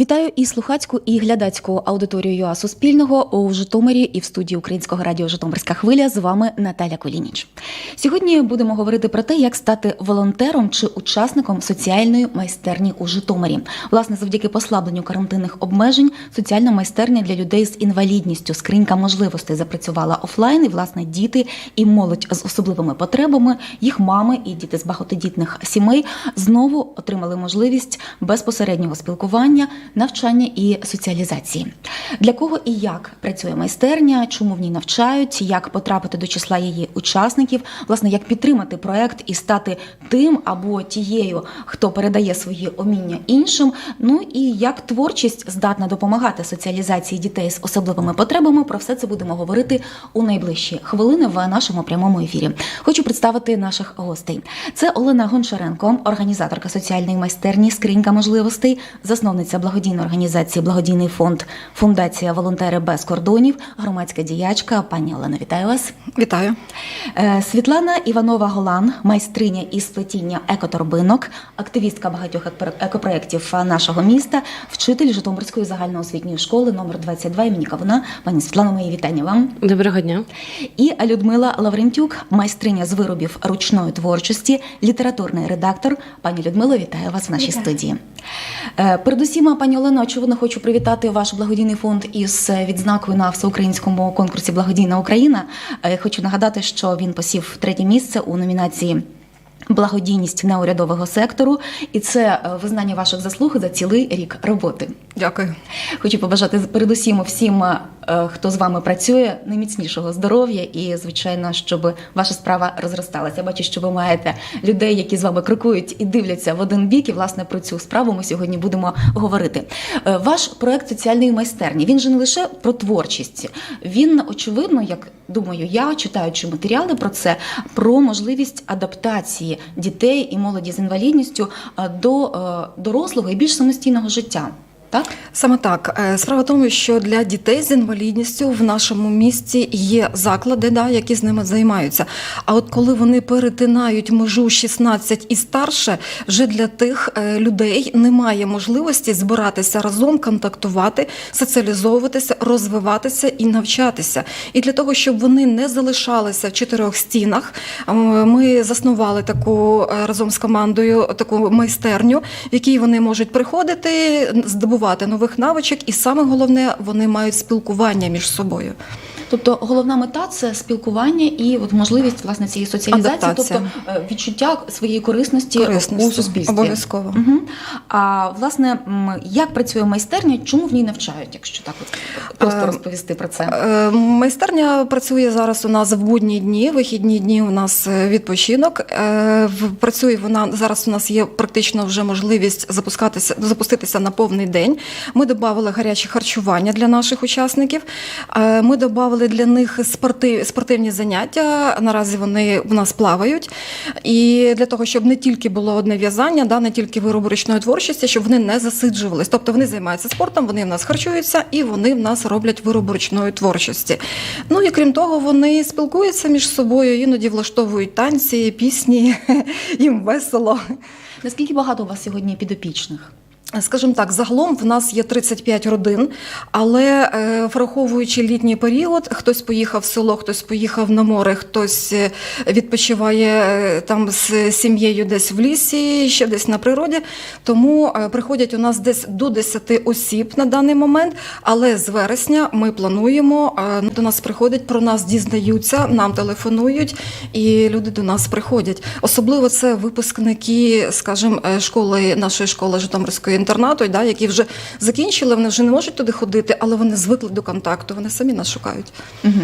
Вітаю і слухацьку, і глядацьку аудиторію ЮА Суспільного у Житомирі і в студії Українського радіо Житомирська хвиля. З вами Наталя Колініч. Сьогодні будемо говорити про те, як стати волонтером чи учасником соціальної майстерні у Житомирі. Власне, завдяки послабленню карантинних обмежень, соціальна майстерня для людей з інвалідністю, скринька можливостей запрацювала офлайн. І власне діти і молодь з особливими потребами, їх мами і діти з багатодітних сімей знову отримали можливість безпосереднього спілкування навчання і соціалізації. Для кого і як працює майстерня, чому в ній навчають, як потрапити до числа її учасників, власне, як підтримати проект і стати тим або тією, хто передає свої уміння іншим. Ну і як творчість здатна допомагати соціалізації дітей з особливими потребами. Про все це будемо говорити у найближчі хвилини в нашому прямому ефірі. Хочу представити наших гостей. Це Олена Гончаренко, організаторка соціальної майстерні Скринька можливостей, засновниця благодійної організації Благодійний фонд Фундація Волонтери без кордонів, громадська діячка. Пані Олено, вітаю вас. Вітаю. Е, Світлана Іванова Голан, майстриня із плетіння екоторбинок, активістка багатьох екопроєктів нашого міста, вчитель Житомирської загальноосвітньої школи номер 22 імені Кавуна. Пані Світлано, мої вітання вам. Доброго дня. І Людмила Лаврентюк, майстриня з виробів ручної творчості, літературний редактор. Пані Людмило, вітаю вас в нашій студії. Е, Передусім, пані Олено, очевидно, хочу привітати ваш благодійний фонд із відзнакою на всеукраїнському конкурсі Благодійна Україна. Е, Хочу нагадати, що він посів третє місце у номінації. Благодійність неурядового сектору, і це е, визнання ваших заслуг за цілий рік роботи. Дякую. Хочу побажати передусім всім, е, хто з вами працює, найміцнішого здоров'я і, звичайно, щоб ваша справа розросталася. Бачу, що ви маєте людей, які з вами крокують і дивляться в один бік. І власне про цю справу ми сьогодні будемо говорити. Е, Ваш проект соціальної майстерні він же не лише про творчість. Він очевидно, як думаю, я читаючи матеріали про це, про можливість адаптації дітей і молоді з інвалідністю е, до е, дорослого і більш самостійного життя. Так? Саме так. Е, Справа в тому, що для дітей з інвалідністю в нашому місті є заклади, да, які з ними займаються. А от коли вони перетинають межу 16 і старше, вже для тих е, людей немає можливості збиратися разом, контактувати, соціалізовуватися, розвиватися і навчатися. І для того, щоб вони не залишалися в чотирьох стінах, е, ми заснували таку разом з командою таку майстерню, в якій вони можуть приходити, здобувати нових навичок, і саме головне, вони мають спілкування між собою. Тобто головна мета це спілкування і от можливість власне цієї соціалізації, Адаптація. тобто відчуття своєї корисності, Корисності. у суспільстві. Обов'язково. Угу. А власне, як працює майстерня, чому в ній навчають, якщо так от просто Е, розповісти про це? Е, Майстерня працює зараз у нас в будні дні, вихідні дні у нас відпочинок. Працює вона зараз. У нас є практично вже можливість запускатися, запуститися на повний день. Ми додали гаряче харчування для наших учасників. Ми додали для них спорти, спортивні заняття. Наразі вони в нас плавають. І для того, щоб не тільки було одне в'язання, да, не тільки вироби ручної творчості, щоб вони не засиджувались. Тобто вони займаються спортом, вони в нас харчуються і вони в нас роблять вироби ручної творчості. Ну і крім того, вони спілкуються між собою, іноді влаштовують танці, пісні, їм весело. Наскільки багато у вас сьогодні підопічних? Скажімо так, загалом в нас є 35 родин, але е, враховуючи літній період, хтось поїхав в село, хтось поїхав на море, хтось е, відпочиває е, там з сім'єю десь в лісі, ще десь на природі. Тому приходять у нас десь до 10 осіб на даний момент. Але з вересня ми плануємо до нас приходять, про нас дізнаються, нам телефонують, і люди до нас приходять. Особливо це випускники, скажімо, школи нашої школи Житомирської інтернату, да, які вже закінчили, вони вже не можуть туди ходити, але вони звикли до контакту, вони самі нас шукають. Угу.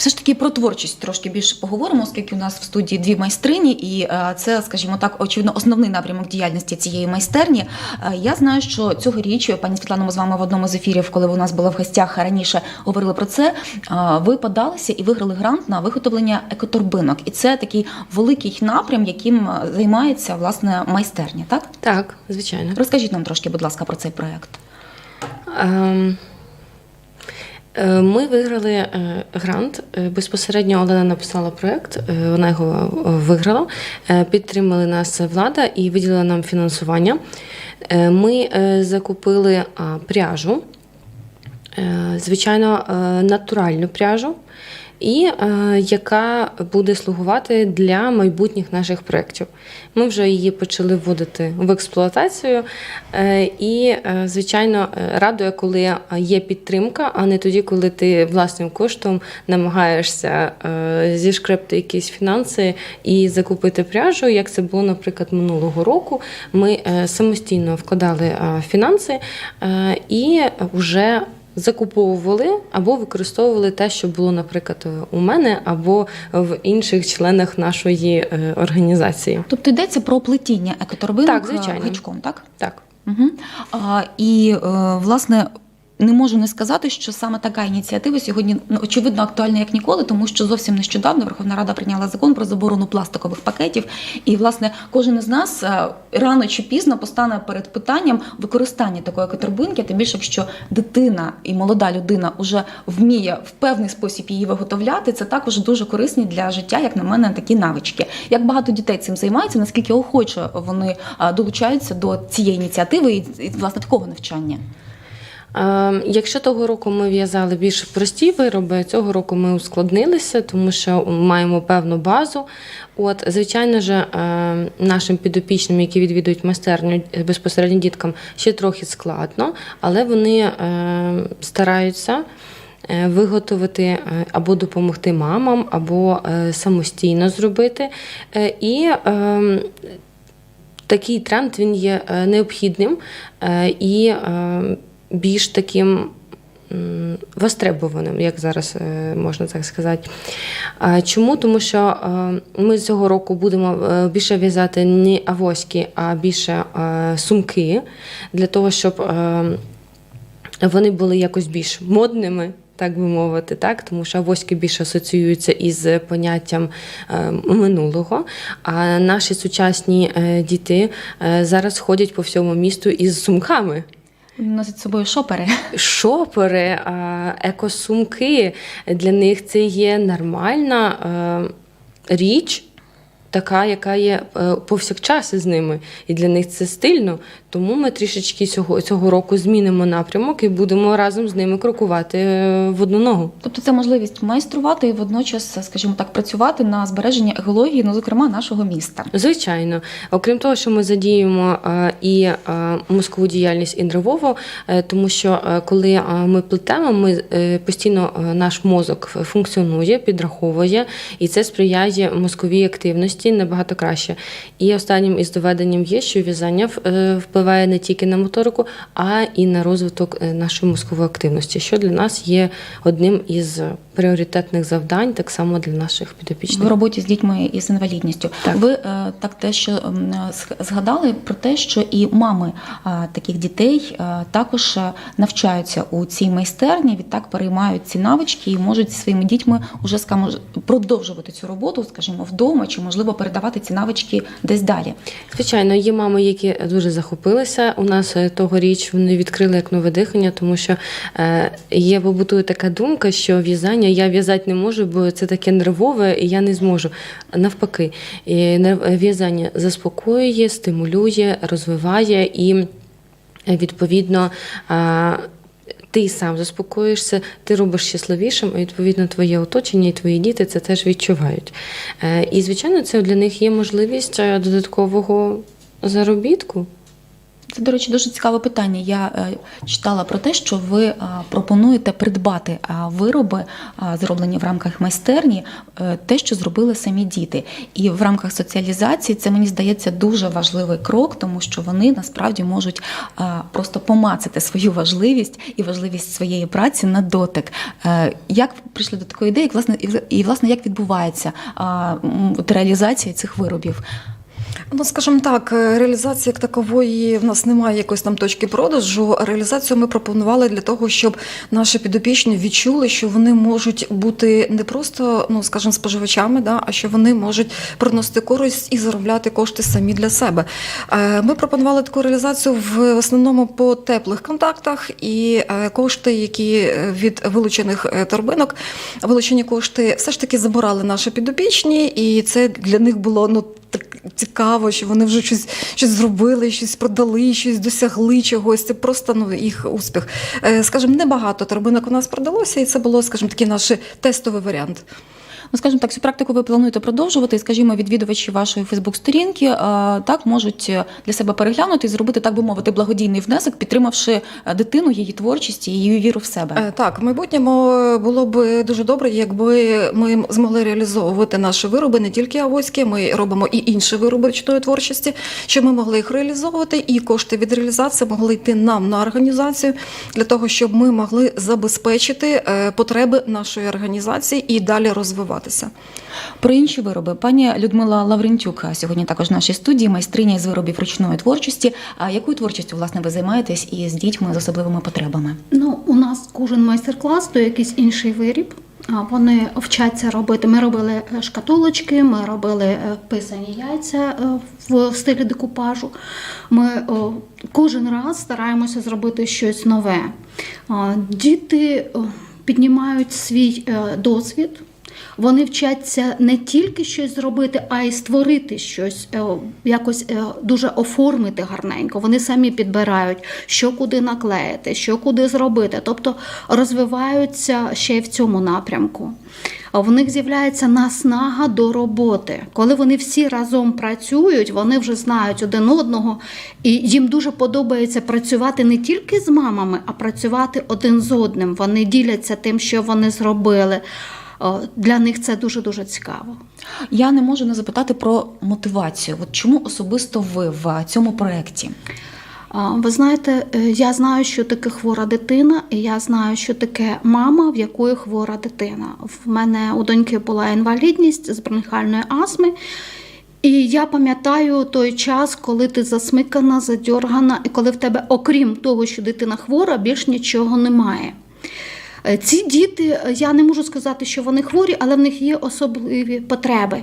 Е, все ж таки про творчість трошки більше поговоримо, оскільки у нас в студії дві майстрині, і е, це, скажімо так, очевидно, основний напрямок діяльності цієї майстерні. Е, Я знаю, що цьогоріч, пані Світлано, ми з вами в одному з ефірів, коли у нас були в гостях раніше, говорили про це. е, Ви подалися і виграли грант на виготовлення екоторбинок. І це такий великий напрям, яким е, займається власне майстерня. Так Так, звичайно. розкажіть нам трошки, будь ласка, про цей проект. Е, Ми виграли е, грант. Е, Безпосередньо Олена написала проєкт, е, вона його е, виграла. Е, Підтримали нас влада і виділила нам фінансування. Е, Ми е, закупили пряжу, е, звичайно, е, натуральну пряжу, і е, яка буде слугувати для майбутніх наших проєктів. Ми вже її почали вводити в експлуатацію, е, і, е, звичайно, радує, коли є підтримка, а не тоді, коли ти власним коштом намагаєшся зішкрепти якісь фінанси і закупити пряжу. Як це було, наприклад, минулого року. Ми самостійно вкладали фінанси і вже закуповували або використовували те, що було, наприклад, у мене або в інших членах нашої е, організації. Тобто йдеться про плетіння екоторбинок Так, звичайно. е, гачком, так? Так. Угу. А, і, е, власне, не можу не сказати, що саме така ініціатива сьогодні ну, очевидно актуальна як ніколи, тому що зовсім нещодавно Верховна Рада прийняла закон про заборону пластикових пакетів. І, власне, кожен із нас е, рано чи пізно постане перед питанням використання такої екоторбинки, тим більше, якщо дитина і молода людина вже вміє в певний спосіб її виготовляти, це також дуже корисні для життя, як на мене, такі навички. Як багато дітей цим займаються, наскільки охоче вони е, долучаються до цієї ініціативи і власне такого навчання. Е, Якщо того року ми в'язали більш прості вироби, цього року ми ускладнилися, тому що маємо певну базу. От, звичайно ж, е, нашим підопічним, які відвідують майстерню е, безпосередньо діткам, ще трохи складно, але вони е, стараються. е, Виготовити е, або допомогти мамам, або самостійно зробити. І е, такий тренд він є необхідним і е, більш таким. Востребованим, як зараз е, можна так сказати. Чому? Тому що е, ми цього року будемо е, більше в'язати не авоськи, а більше сумки для того, щоб вони були якось більш модними. Так би мовити, так тому що авоськи більше асоціюються із поняттям минулого. А наші сучасні діти зараз ходять по всьому місту із сумками. Носять з собою шопери. Шопери, екосумки для них це є нормальна е, річ, така, яка є е, повсякчас із ними. І для них це стильно. Тому ми трішечки цього, цього року змінимо напрямок і будемо разом з ними крокувати е, в одну ногу. Тобто це можливість майструвати і водночас, скажімо так, працювати на збереження екології, ну зокрема нашого міста. Звичайно, окрім того, що ми задіємо е, і е, мозкову діяльність і нервову, тому що коли ми плетемо, ми постійно наш мозок функціонує, підраховує, і це сприяє мозковій активності набагато краще. І останнім із доведенням є, що в'язання е, впливає не тільки на моторику, а і на розвиток е, нашої мозкової активності, що для нас є одним із пріоритетних завдань, так само для наших підопічних. В роботі з дітьми із інвалідністю. Так. Ви е, так те, що згадали про те, що і мами е, таких дітей е, також е, навчаються у цій майстерні, відтак переймають ці навички і можуть зі своїми дітьми уже скажімо, продовжувати цю роботу, скажімо, вдома, чи можливо передавати ці навички десь далі. Звичайно, є мами, які дуже захопилися. У нас е, тогоріч вони відкрили як нове дихання, тому що е, є побутує така думка, що в'язання я в'язати не можу, бо це таке нервове, і я не зможу. Навпаки, і в'язання заспокоює, стимулює, розвиває і е, відповідно. е, ти сам заспокоїшся, ти робиш щасливішим, і відповідно твоє оточення і твої діти це теж відчувають. Е, І, звичайно, це для них є можливість е, додаткового заробітку. Це, до речі, дуже цікаве питання. Я е, читала про те, що ви е, пропонуєте придбати е, вироби, зроблені в рамках майстерні, те, що зробили самі діти. І в рамках соціалізації це мені здається дуже важливий крок, тому що вони насправді можуть просто помацати свою важливість і важливість своєї праці на дотик. Як прийшли до такої ідеї, і, власне, і, власне як відбувається реалізація цих виробів? Ну, скажімо так, е, реалізації як такової в нас немає якоїсь там точки продажу. Реалізацію ми пропонували для того, щоб наші підопічні відчули, що вони можуть бути не просто, ну скажімо, споживачами, да, а що вони можуть приносити користь і заробляти кошти самі для себе. Е, Ми пропонували таку реалізацію в основному по теплих контактах і е, кошти, які від вилучених торбинок, вилучені кошти все ж таки забирали наші підопічні, і це для них було ну. Так цікаво, що вони вже щось, щось зробили, щось продали, щось досягли чогось. Це просто ну, їх успіх. Е, Скажімо, небагато торбинок у нас продалося, і це було, скажімо, такий наш тестовий варіант. Ну, скажімо так, цю практику ви плануєте продовжувати, і, скажімо, відвідувачі вашої Фейсбук-сторінки е, так можуть е, для себе переглянути і зробити, так би мовити, благодійний внесок, підтримавши е, дитину, її творчість і її віру в себе. Так, в майбутньому було б дуже добре, якби ми змогли реалізовувати наші вироби не тільки авоські, ми робимо і інші вироби ручної творчості, щоб ми могли їх реалізовувати, і кошти від реалізації могли йти нам на організацію для того, щоб ми могли забезпечити потреби нашої організації і далі розвиватися. Про інші вироби пані Людмила Лаврентюк сьогодні також в нашій студії, майстриня із виробів ручної творчості. А якою творчістю власне ви займаєтесь із дітьми з особливими потребами? Ну, у нас кожен майстер-клас то якийсь інший виріб. Вони вчаться робити. Ми робили е, шкатулочки, ми робили е, писані яйця е, в стилі декупажу. Ми кожен раз стараємося зробити щось нове. Діти піднімають свій досвід. Вони вчаться не тільки щось зробити, а й створити щось, е, якось е, дуже оформити гарненько. Вони самі підбирають, що куди наклеїти, що куди зробити. Тобто розвиваються ще й в цьому напрямку. В них з'являється наснага до роботи. Коли вони всі разом працюють, вони вже знають один одного, і їм дуже подобається працювати не тільки з мамами, а працювати один з одним. Вони діляться тим, що вони зробили. О, Для них це дуже дуже цікаво. Я не можу не запитати про мотивацію. От чому особисто ви в цьому проєкті? Ви знаєте, е, я знаю, що таке хвора дитина, і я знаю, що таке мама, в якої хвора дитина. В мене у доньки була інвалідність з бронхіальної астми. І я пам'ятаю той час, коли ти засмикана, задьоргана, і коли в тебе, окрім того, що дитина хвора, більш нічого немає. Е, Ці діти, е, я не можу сказати, що вони хворі, але в них є особливі потреби.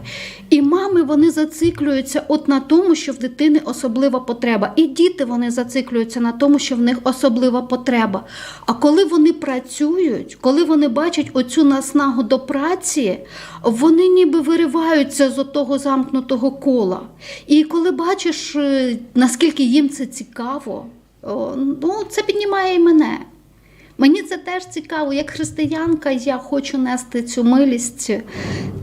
І мами вони зациклюються от на тому, що в дитини особлива потреба. І діти вони зациклюються на тому, що в них особлива потреба. А коли вони працюють, коли вони бачать оцю наснагу до праці, вони ніби вириваються з того замкнутого кола. І коли бачиш, е, наскільки їм це цікаво, ну, це піднімає і мене. Мені це теж цікаво. Як християнка, я хочу нести цю милість,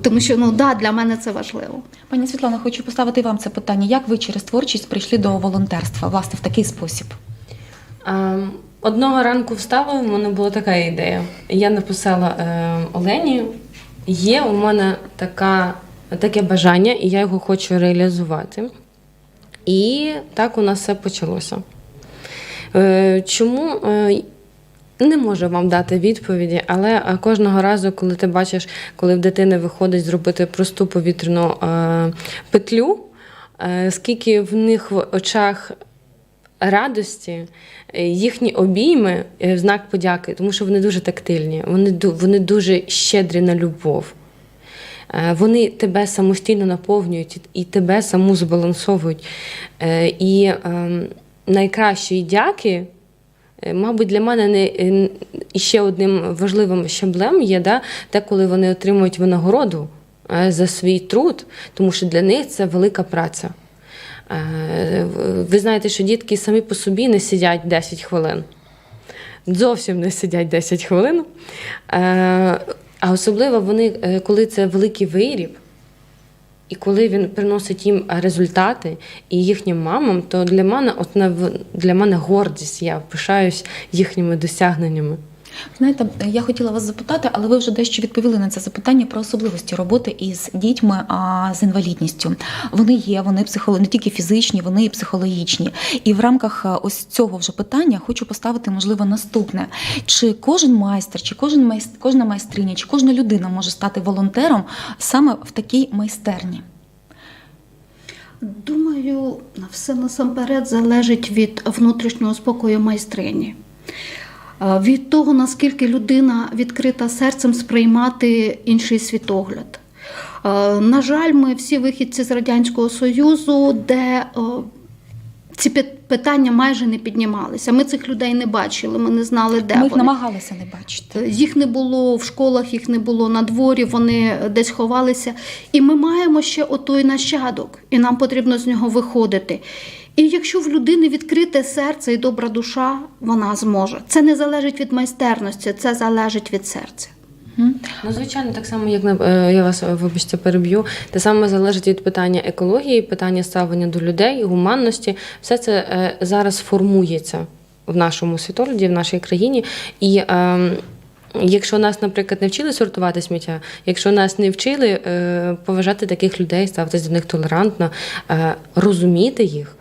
тому що ну да, для мене це важливо. Пані Світлана, хочу поставити вам це питання. Як ви через творчість прийшли до волонтерства, власне, в такий спосіб? Ем, Одного ранку встала, в мене була така ідея. Я написала е, Олені, є у мене така, таке бажання, і я його хочу реалізувати. І так у нас все почалося. Е, чому? Е, не можу вам дати відповіді, але е, кожного разу, коли ти бачиш, коли в дитини виходить зробити просту повітряну е, петлю, е, скільки в них в очах радості, їхні обійми в знак подяки, тому що вони дуже тактильні, вони, вони дуже щедрі на любов. Вони тебе самостійно наповнюють і- тебе саму збалансовують. І ем, найкращі дяки, мабуть, для мене не е, ще одним важливим щаблем є, да, те, коли вони отримують винагороду е, за свій труд, тому що для них це велика праця. Е, Ви знаєте, що дітки самі по собі не сидять 10 хвилин. Зовсім не сидять 10 хвилин. Е, А особливо вони, е, коли це великий виріб, і коли він приносить їм результати і їхнім мамам, то для мене, от для мене гордість, я пишаюсь їхніми досягненнями. Знаєте, я хотіла вас запитати, але ви вже дещо відповіли на це запитання про особливості роботи із дітьми а, з інвалідністю. Вони є, вони психоло... не тільки фізичні, вони і психологічні. І в рамках ось цього вже питання хочу поставити, можливо, наступне: чи кожен майстер, чи кожен майст... кожна майстриня, чи кожна людина може стати волонтером саме в такій майстерні? Думаю, все насамперед залежить від внутрішнього спокою майстрині. Е, Від того, наскільки людина відкрита серцем сприймати інший світогляд. Е, На жаль, ми всі вихідці з Радянського Союзу, де е, ці питання майже не піднімалися. Ми цих людей не бачили, ми не знали, де Ми їх вони. намагалися не бачити. Їх не було в школах, їх не було на дворі, вони десь ховалися. І ми маємо ще отой нащадок, і нам потрібно з нього виходити. І якщо в людини відкрите серце і добра душа, вона зможе. Це не залежить від майстерності, це залежить від серця. Ну, звичайно, так само, як на- е, я вас е, вибачте, переб'ю. Те саме залежить від питання екології, питання ставлення до людей, гуманності. Все це е, зараз формується в нашому світогляді, в нашій країні. І е, якщо нас, наприклад, не вчили сортувати сміття, якщо нас не вчили е, поважати таких людей, ставитися до них толерантно, е, розуміти їх.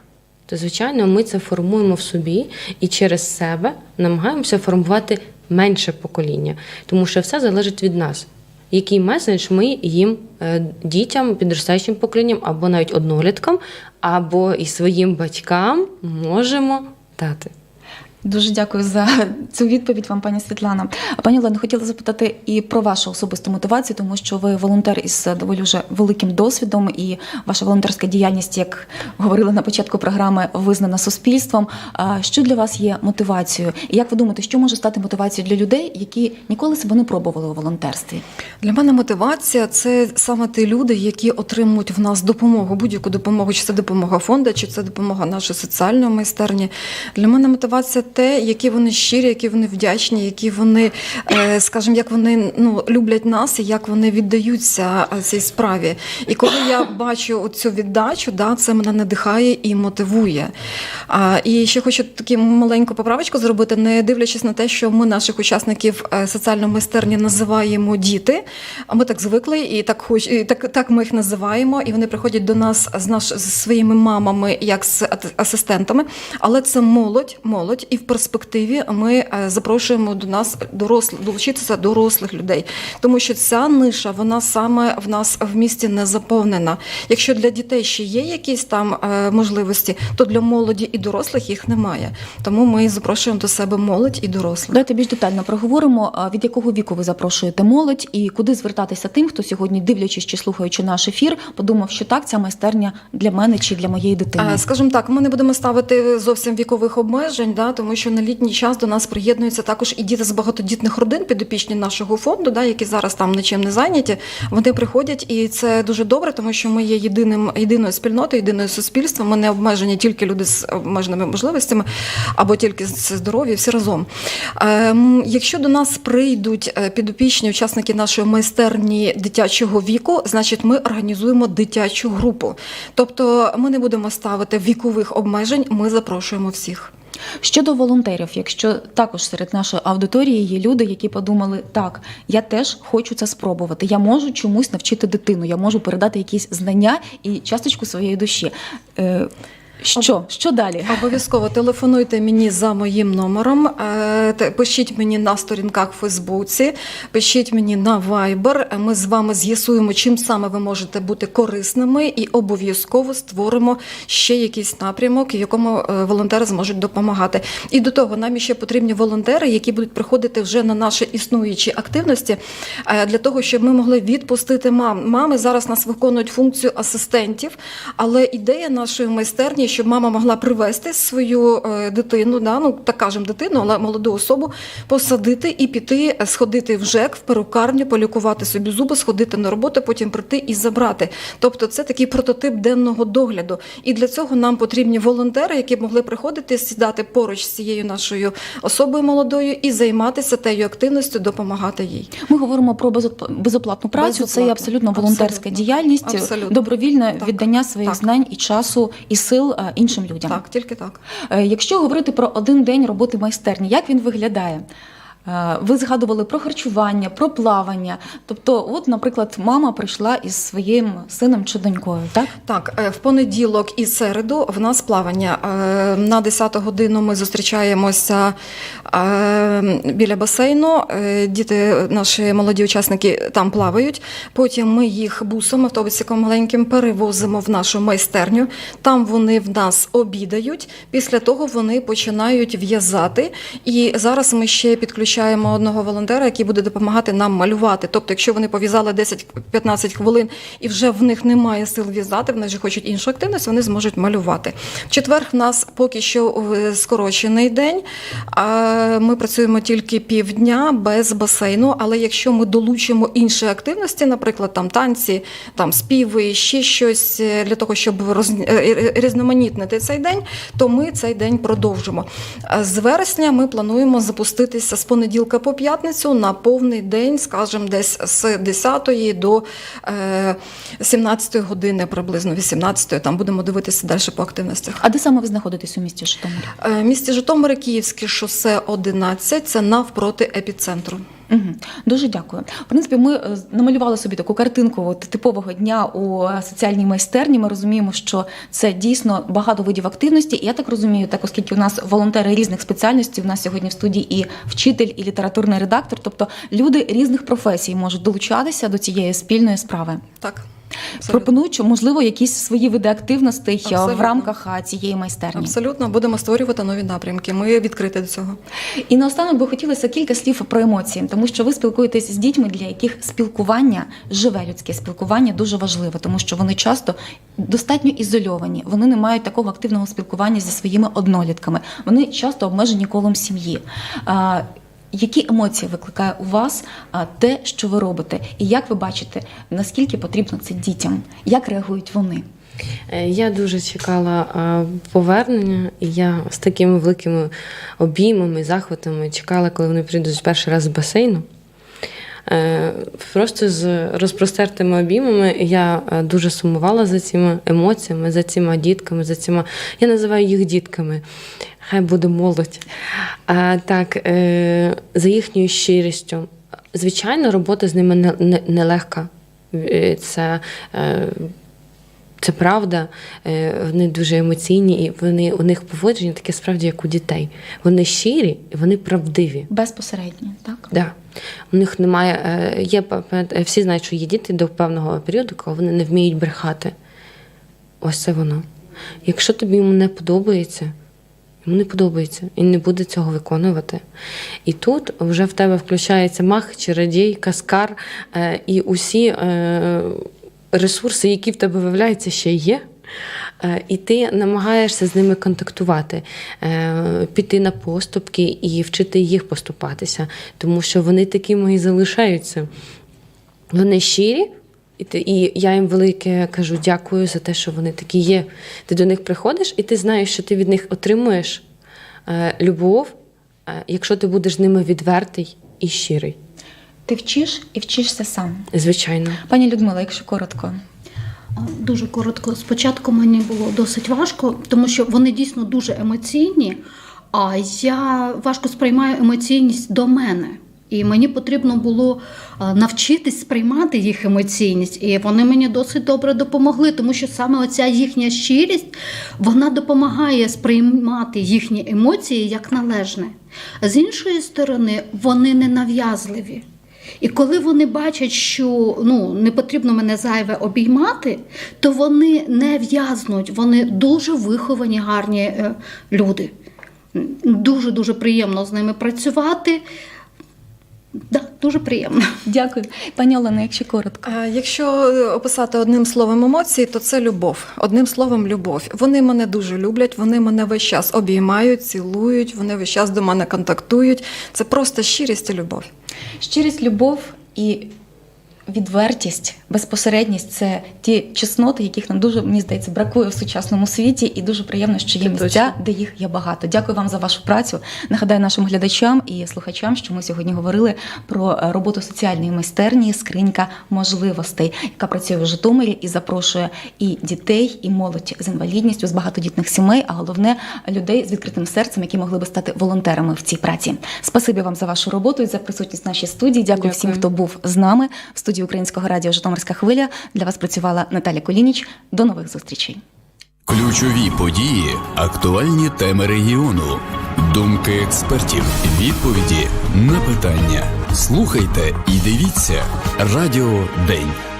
То, звичайно, ми це формуємо в собі і через себе намагаємося формувати менше покоління, тому що все залежить від нас. Який меседж ми їм, е, дітям, підростаючим поколінням, або навіть одноліткам, або і своїм батькам можемо дати. Дуже дякую за цю відповідь вам, пані Світлана. Пані Олено, хотіла запитати і про вашу особисту мотивацію, тому що ви волонтер із доволі вже великим досвідом, і ваша волонтерська діяльність, як говорили на початку програми, визнана суспільством. Що для вас є мотивацією? І як ви думаєте, що може стати мотивацією для людей, які ніколи себе не пробували у волонтерстві? Для мене мотивація це саме ті люди, які отримують в нас допомогу, будь-яку допомогу, чи це допомога фонду, чи це допомога нашої соціальної майстерні. Для мене мотивація те, які вони щирі, які вони вдячні, які вони, е, скажімо, як вони ну, люблять нас і як вони віддаються е, цій справі. І коли я бачу цю віддачу, да, це мене надихає і мотивує. І ще хочу таку маленьку поправочку зробити, не дивлячись на те, що ми наших учасників е, соціальної майстерні називаємо діти. А ми так звикли, і так хоч і так, так ми їх називаємо. І вони приходять до нас з наш зі своїми мамами, як з асистентами. Але це молодь, молодь, і в перспективі ми е, запрошуємо до нас дорослих, долучитися дорослих людей, тому що ця ниша вона саме в нас в місті не заповнена. Якщо для дітей ще є якісь там е, можливості, то для молоді і дорослих їх немає. Тому ми запрошуємо до себе молодь і дорослих. Давайте більш детально проговоримо, від якого віку ви запрошуєте молодь і куди звертатися тим, хто сьогодні, дивлячись чи слухаючи наш ефір, подумав, що так, ця майстерня для мене чи для моєї дитини. Скажімо так, ми не будемо ставити зовсім вікових обмежень, да, тому що на літній час до нас приєднуються також і діти з багатодітних родин, підопічні нашого фонду, да, які зараз там нічим не зайняті. Вони приходять, і це дуже добре, тому що ми є єдиним єдиною спільнотою, єдиною суспільством. Ми не обмежені тільки люди з обмеженими можливостями або тільки з здоров'я, всі разом. Ем, Якщо до нас прийдуть е, підопічні учасники нашої майстерні дитячого віку, значить ми організуємо дитячу групу. Тобто ми не будемо ставити вікових обмежень, ми запрошуємо всіх. Щодо волонтерів, якщо також серед нашої аудиторії є люди, які подумали, так, я теж хочу це спробувати, я можу чомусь навчити дитину, я можу передати якісь знання і часточку своєї душі. Е, що? Що далі? Обов'язково телефонуйте мені за моїм номером, е, пишіть мені на сторінках в Фейсбуці, пишіть мені на Viber. Ми з вами з'ясуємо, чим саме ви можете бути корисними, і обов'язково створимо ще якийсь напрямок, якому е, волонтери зможуть допомагати. І до того нам ще потрібні волонтери, які будуть приходити вже на наші існуючі активності, е, для того, щоб ми могли відпустити мам. Мами зараз нас виконують функцію асистентів, але ідея нашої майстерні, щоб мама могла привезти свою е, дитину, да, ну так кажемо дитину, але молоду особу, посадити і піти, е, сходити в ЖЕК, в перукарню, полікувати собі зуби, сходити на роботу, потім прийти і забрати. Тобто це такий прототип денного догляду. І для цього нам потрібні волонтери, які б могли приходити, сідати поруч з цією нашою особою молодою і займатися тею активністю, допомагати їй. Ми говоримо про безоп- безоплатну працю. Це є абсолютно волонтерська Абсолютно. діяльність, Абсолютно. добровільне Так. віддання своїх Так. знань і часу і сил е, іншим людям. Так, тільки так. Е, Якщо говорити про один день роботи майстерні, як він виглядає? Е, Ви згадували про харчування, про плавання. Тобто, от, наприклад, мама прийшла із своїм сином чи донькою, так? Так, е, в понеділок і середу в нас плавання. Е, На 10 годину ми зустрічаємося біля басейну. Діти, наші молоді учасники там плавають. Потім ми їх бусом, автобусиком маленьким перевозимо в нашу майстерню. Там вони в нас обідають. Після того вони починають в'язати. І зараз ми ще підключаємо одного волонтера, який буде допомагати нам малювати. Тобто, якщо вони пов'язали 10-15 хвилин і вже в них немає сил в'язати, вони вже хочуть іншу активність, вони зможуть малювати. В четвер в нас поки що е, скорочений день. Ми працюємо тільки півдня без басейну. Але якщо ми долучимо інші активності, наприклад, там танці, там співи, ще щось е, для того, щоб е, різноманітнити цей день, то ми цей день продовжимо. З вересня ми плануємо запуститися з понеділка по п'ятницю на повний день, скажімо, десь з 10 до е, 17 години, приблизно 18 Там будемо дивитися далі по активностях. А де саме ви знаходитесь у місті Житомирі? Е, місті Житомир, Київське шосе 11, це навпроти епіцентру. Угу. Дуже дякую. В принципі, ми е, намалювали собі таку картинку от, типового дня у е, соціальній майстерні. Ми розуміємо, що це дійсно багато видів активності. І я так розумію, так оскільки у нас волонтери різних спеціальностей, у нас сьогодні в студії і вчитель, і літературний редактор, тобто люди різних професій можуть долучатися до цієї спільної справи. Так. Абсолютно. Пропонуючи, можливо, якісь свої види активностей е, в рамках цієї майстерні. Абсолютно будемо створювати нові напрямки. Ми відкриті до цього. І наостанок би хотілося кілька слів про емоції, тому що ви спілкуєтесь з дітьми, для яких спілкування, живе людське спілкування дуже важливе, тому що вони часто достатньо ізольовані, вони не мають такого активного спілкування зі своїми однолітками, вони часто обмежені колом сім'ї. Які емоції викликає у вас те, що ви робите, і як ви бачите, наскільки потрібно це дітям? Як реагують вони? Е, Я дуже чекала повернення, і я з такими великими обіймами, захватами чекала, коли вони прийдуть перший раз з басейну. Е, Просто з розпростертими обіймами я е, дуже сумувала за цими емоціями, за цими дітками, за цими. Я називаю їх дітками. Хай буде молодь. А, так, е, за їхньою щирістю. Звичайно, робота з ними не- не- Е, Це е, це правда, Е, вони дуже емоційні, і вони у них поводження таке справді, як у дітей. Вони щирі, і вони правдиві. Безпосередньо, так? Да. У них немає. е, Є всі знають, що є діти до певного періоду, коли вони не вміють брехати. Ось це воно. Якщо тобі йому не подобається, йому не подобається і не буде цього виконувати. І тут вже в тебе включається мах, чародій, каскар е, і усі е, ресурси, які в тебе виявляються, ще є. Е, І ти намагаєшся з ними контактувати, е, піти на поступки і вчити їх поступатися, тому що вони такими і залишаються. Вони щирі, і, ти, і я їм велике кажу дякую за те, що вони такі є. Ти до них приходиш, і ти знаєш, що ти від них отримуєш е, любов, якщо ти будеш з ними відвертий і щирий. Ти вчиш і вчишся сам. Звичайно. Пані Людмила, якщо коротко. Дуже коротко. Спочатку мені було досить важко, тому що вони дійсно дуже емоційні, а я важко сприймаю емоційність до мене. І мені потрібно було навчитись сприймати їх емоційність, і вони мені досить добре допомогли, тому що саме оця їхня щирість вона допомагає сприймати їхні емоції як належне. З іншої сторони, вони не нав'язливі. І коли вони бачать, що ну, не потрібно мене зайве обіймати, то вони не в'язнуть, вони дуже виховані, гарні е, люди. Дуже дуже приємно з ними працювати. Да, дуже приємно. Дякую. Пані Олена, якщо коротко. Якщо е, описати одним словом емоції, то це любов. Одним словом, любов. Вони мене дуже люблять, вони мене весь час обіймають, цілують, вони весь час до мене контактують. Це просто щирість і любов. Щирість, любов і відвертість, безпосередність це ті чесноти, яких нам дуже мені здається бракує в сучасному світі, і дуже приємно, що є місця, де їх є багато. Дякую вам за вашу працю. Нагадаю нашим глядачам і слухачам, що ми сьогодні говорили про роботу соціальної майстерні Скринька можливостей, яка працює в Житомирі і запрошує і дітей, і молодь з інвалідністю, з багатодітних сімей, а головне людей з відкритим серцем, які могли би стати волонтерами в цій праці. Спасибі вам за вашу роботу і за присутність в нашій студії. Дякую, Дякую. всім, хто був з нами в студії Українського радіо Житомирська хвиля. Для вас працювала Наталя Колініч. До нових зустрічей. Ключові події, актуальні теми регіону, думки експертів, відповіді на питання. Слухайте і дивіться Радіо День.